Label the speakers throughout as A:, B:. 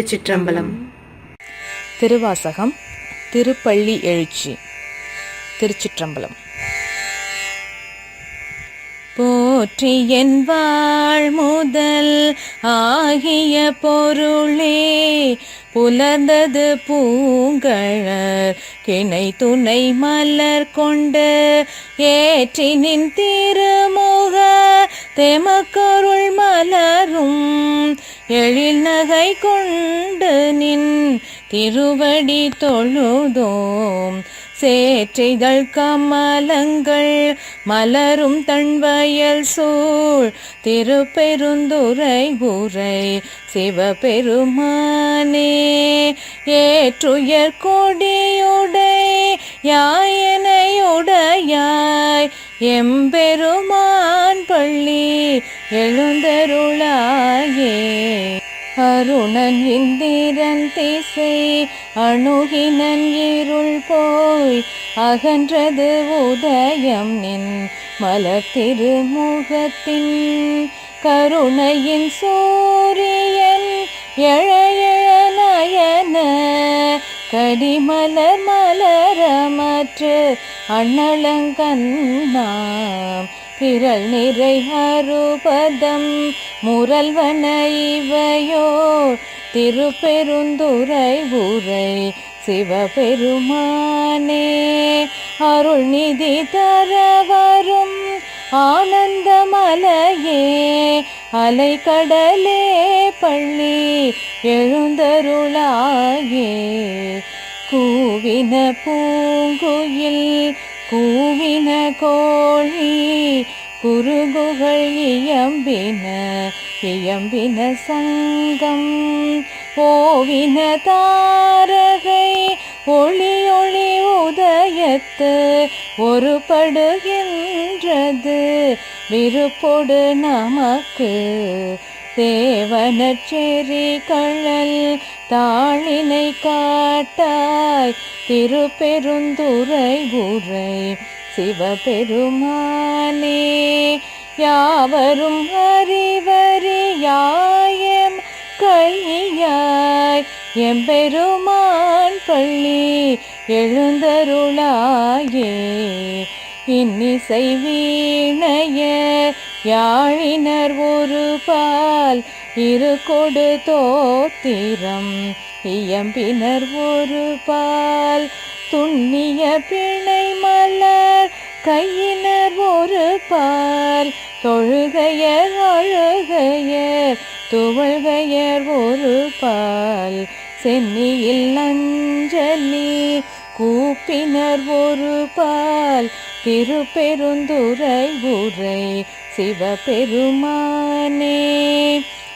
A: திருச்சிற்றம்பலம்.
B: திருவாசகம் திருப்பள்ளி எழுச்சி திருச்சிற்றம்பலம். போற்றி என் வாழ் முதல் ஆகிய பொருளே புலர்ந்தது பூங்கழர் கிணை துணை மலர் கொண்டு ஏற்றினின் திருமுக தெமக்கருள் மலரும் எழில் நகை கொண்டு நின் திருவடி தொழுதோம். சேற்றைதழ் கமலங்கள் மலரும் தன்வயல் சூழ். திருப்பெருந்துரை உரை சிவபெருமானே ஏற்றுயர் கொடியுடை யாயனையுடையாய். எம்பெருமான் பள்ளி எழுந்தருளாயே. அருணன் இந்திரன் திசை அணுகினன் இருள் போய் அகன்றது உதயம் நின் மலர் திருமுகத்தின் கருணையின் சூரியன் எழையனயன கடிமலர் மலரமற்று அண்ணளங்கண்ணாம் பிறல் நிறை அருபதம் முரல்வன இவையோ திருப்பெருந்துரை உரை சிவபெருமானே. அருள் நிதி தர வரும் ஆனந்தமலையே கடலே பள்ளி எழுந்தருளாயே. கூவின பூங்குயில் கூவின கோழி குறுகுகள் இயம்பின இயம்பின சங்கம். ஓவின தாரகை ஒளி ஒளி உதயத்து ஒருபடுகின்றது விருப்பொடு நமக்கு. தேவனச்செறி கழல் தாளினை காட்டாய். திருப்பெருந்துரை உரை சிவபெருமானே யாவரும் அறிவறியாயம் கையாய். எம்பெருமான் பள்ளி எழுந்தருளாயே. இன்னிசை வீணைய யாழினர் ஒரு பால் இரு கொடு தோத்திரம். இயம்பினர் ஒரு பால் துண்ணிய பிணை மலர் கையினர் ஒரு பால் தொழுகையர் அழுகையர் துவழ்கையர் ஒரு பால் சென்னியில் அஞ்சலி கூப்பினர் ஒரு பால் திருப்பெருந்துரை உரை சிவபெருமானே.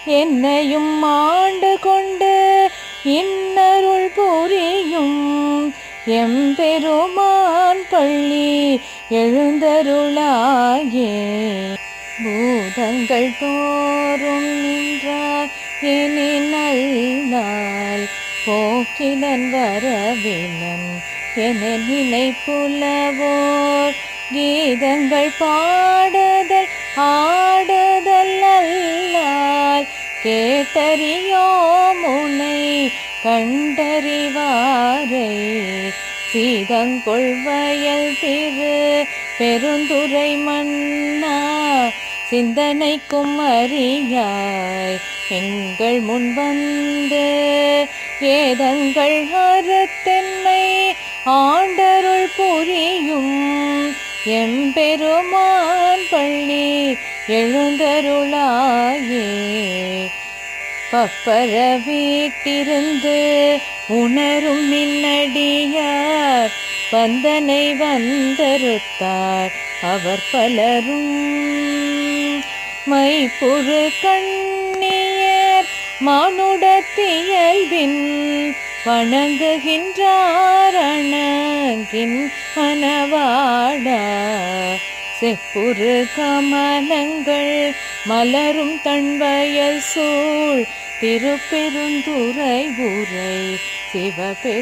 B: என்னையும் ஆண்டு கொண்டு இன்னருள் புரியும் எம்பெருமான் பள்ளி எழுந்தருளாயே. பூதங்கள் தோறும் நின்றார் இனி நல்லால் போக்கிலன் வரவிலன் என புலவோர் கீதங்கள் பாடுதல் ஆடுதல் அல்லால் கேட்டறியோ முனை கண்டறிவாரை. சீதங்கொள்வயல் திரு பெருந்துரை மன்னா சிந்தனைக்கும் அறியாய். எங்கள் முன் வந்து ஏதங்கள் அறுத்தென்மை ஆண்டருள் புரியும். எம்பெருமான் பள்ளி எழுந்தருளாயே. பப்பர வீட்டிருந்து உணரும் மின்னடியார் வந்தனை வந்தறுத்தார். அவர் பலரும் மைப்புறு கண்ணியர். மானுடத்தியல்பின் வணங்குகின்றாரணங்கின் மனவாடா செப்புரு கமலங்கள் மலரும் தன்வயல் சூழ். திருப்பெருந்துரை உரை சிவபெருமானே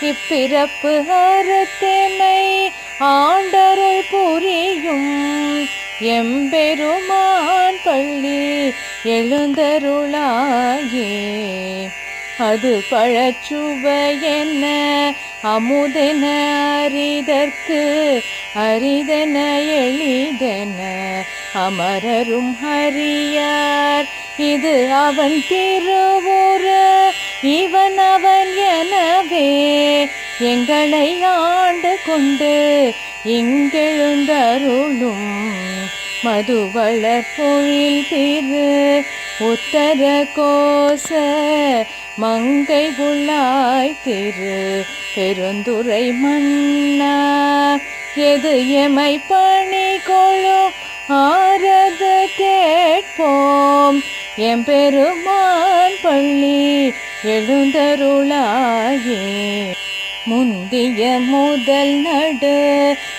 B: இப்பிறப்பு அறுத்தெமை ஆண்டருள் புரியும். எம்பெருமான் பள்ளி எழுந்தருளாயே. அது பழச்சுவையென்ன அமுதென அரிதற்கு அரிதென எளிதென? அமரரும் ஹரியார் இது அவன் திருவுரு இவன் அவன் எனவே. எங்களை ஆண்டு கொண்டு இங்கெழுந்தருளும் மதுவளர் பொழில் திரு உத்தர கோச மங்கை குள்ளாய் திரு பெருந்துரை மன்னா எது எமை பணி கொழும் ஆரது கேட்போம். எம்பெருமான் பள்ளி எழுந்தருளாயே. முந்திய முதல் நடு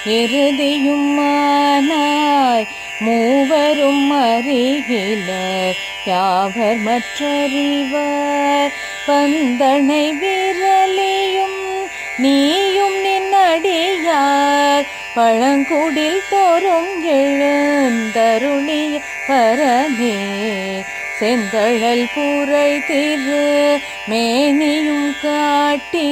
B: இறுதியும் மானாய் மூவரும் அறிகிலர் யாவர் மற்றறிவர்? பந்தனை விரலியும் நீயும் நின்னடியார் பழங்குடில் தோறும் எழுந்தருளிய பரமே. செந்தழல் பூரை திரு மேனியும் காட்டி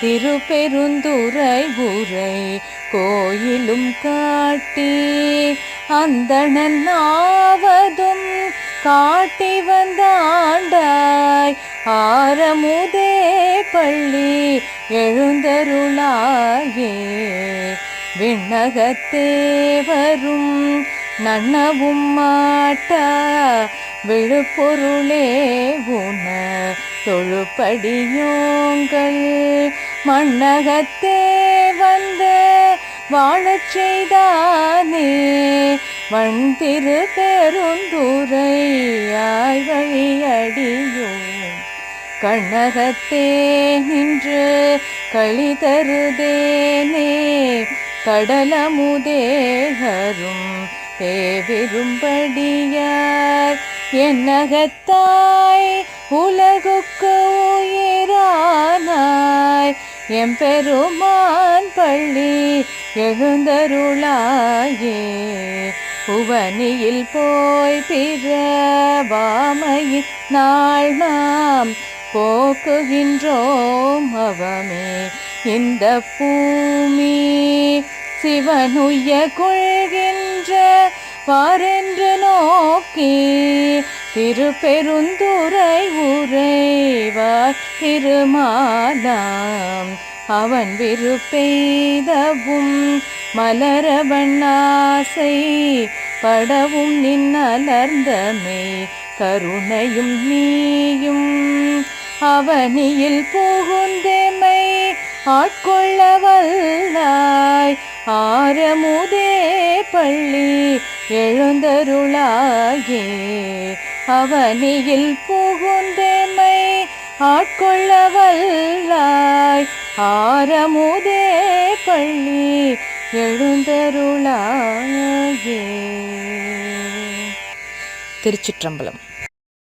B: திருப்பெருந்துரை உரை கோயிலும் காட்டி அந்தணன் ஆவதும் காட்டி வந்தாண்டாய். ஆரமுதே பள்ளி எழுந்தருளாயே. விண்ணகத்தே வரும் நன்னவும் மாட்டா. விழுப்பொருளே உன தொழுப்படியோங்கள். மண்ணகத்தே வந்து வாழச் செய்தானே. வண் திரு பெருந்துரையாய் வழியடியும் கண்ணகத்தே நின்று களி தருதேனே. கடலமுதேகரும் பேவிரும்படியார் என்னகத்தாய் உலகுக்கு உயிரானாய். எம்பெருமான் பள்ளி எழுந்தருளாயே. புவனியில் போய் பிறவாமையின் நாள் நாம் போக்குகின்றோம் அவமே. இந்த பூமி சிவனுய கொள்கின்ற வாரென்று நோ திரு பெருந்துரை உரைவார் திருமாலாம். அவன் விருப்பெய்தவும் மலரவண்ணாசை படவும் நின்னலர்ந்தமை கருணையும் நீயும். அவனியில் புகுந்தேமை ஆட்கொள்ள வல்லாய். ஆரமுதே பள்ளி எழுந்தருளாயே. அவனியில் புகுந்தேமை ஆட்கொள்ள வல்லாய் ஆரமுதே பள்ளி எழுந்தருளாயே.
A: திருச்சிற்றம்பலம்.